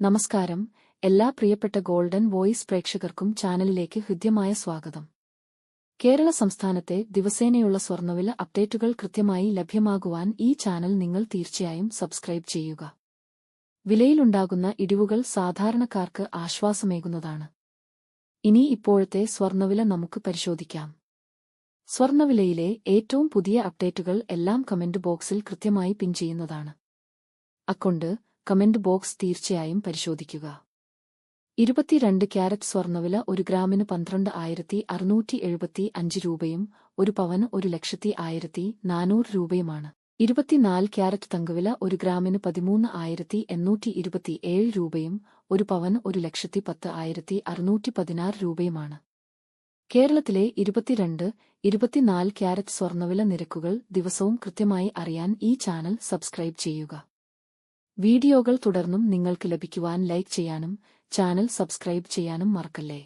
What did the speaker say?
നമസ്കാരം. എല്ലാ പ്രിയപ്പെട്ട ഗോൾഡൻ വോയിസ് പ്രേക്ഷകർക്കും ചാനലിലേക്ക് ഹൃദ്യമായ സ്വാഗതം. കേരള സംസ്ഥാനത്തെ ദിവസേനയുള്ള സ്വർണവില അപ്ഡേറ്റുകൾ കൃത്യമായി ലഭ്യമാകുവാൻ ഈ ചാനൽ നിങ്ങൾ തീർച്ചയായും സബ്സ്ക്രൈബ് ചെയ്യുക. വിലയിലുണ്ടാകുന്ന ഇടിവുകൾ സാധാരണക്കാർക്ക് ആശ്വാസമേകുന്നതാണ്. ഇനി ഇപ്പോഴത്തെ സ്വർണവില നമുക്ക് പരിശോധിക്കാം. സ്വർണവിലയിലെ ഏറ്റവും പുതിയ അപ്ഡേറ്റുകൾ എല്ലാം കമന്റ് ബോക്സിൽ കൃത്യമായി പിൻ ചെയ്യുന്നതാണ്. അക്കൊണ്ട് കമന്റ് ബോക്സ് തീർച്ചയായും പരിശോധിക്കുക. ഇരുപത്തിരണ്ട് ക്യാരറ്റ് സ്വർണവില ഒരു ഗ്രാമിന് പന്ത്രണ്ട് ആയിരത്തി അറുന്നൂറ്റി എഴുപത്തി അഞ്ച് രൂപയും ഒരു പവന് ഒരു ലക്ഷത്തി ആയിരത്തി നാനൂറ് രൂപയുമാണ്. ഇരുപത്തിനാല് ക്യാരറ്റ് തങ്കവില ഒരു ഗ്രാമിന് പതിമൂന്ന് ആയിരത്തി എണ്ണൂറ്റി ഇരുപത്തിയേഴ് രൂപയും ഒരു പവന് ഒരു ലക്ഷത്തി പത്ത് ആയിരത്തി അറുന്നൂറ്റി പതിനാറ് രൂപയുമാണ്. കേരളത്തിലെ ഇരുപത്തിരണ്ട് ഇരുപത്തിനാല് ക്യാരറ്റ് സ്വർണവില നിരക്കുകൾ ദിവസവും കൃത്യമായി അറിയാൻ ഈ ചാനൽ സബ്സ്ക്രൈബ് ചെയ്യുക. വീഡിയോകൾ തുടർന്നും നിങ്ങൾക്ക് ലഭിക്കുവാൻ ലൈക്ക് ചെയ്യാനും ചാനൽ സബ്സ്ക്രൈബ് ചെയ്യാനും മറക്കല്ലേ?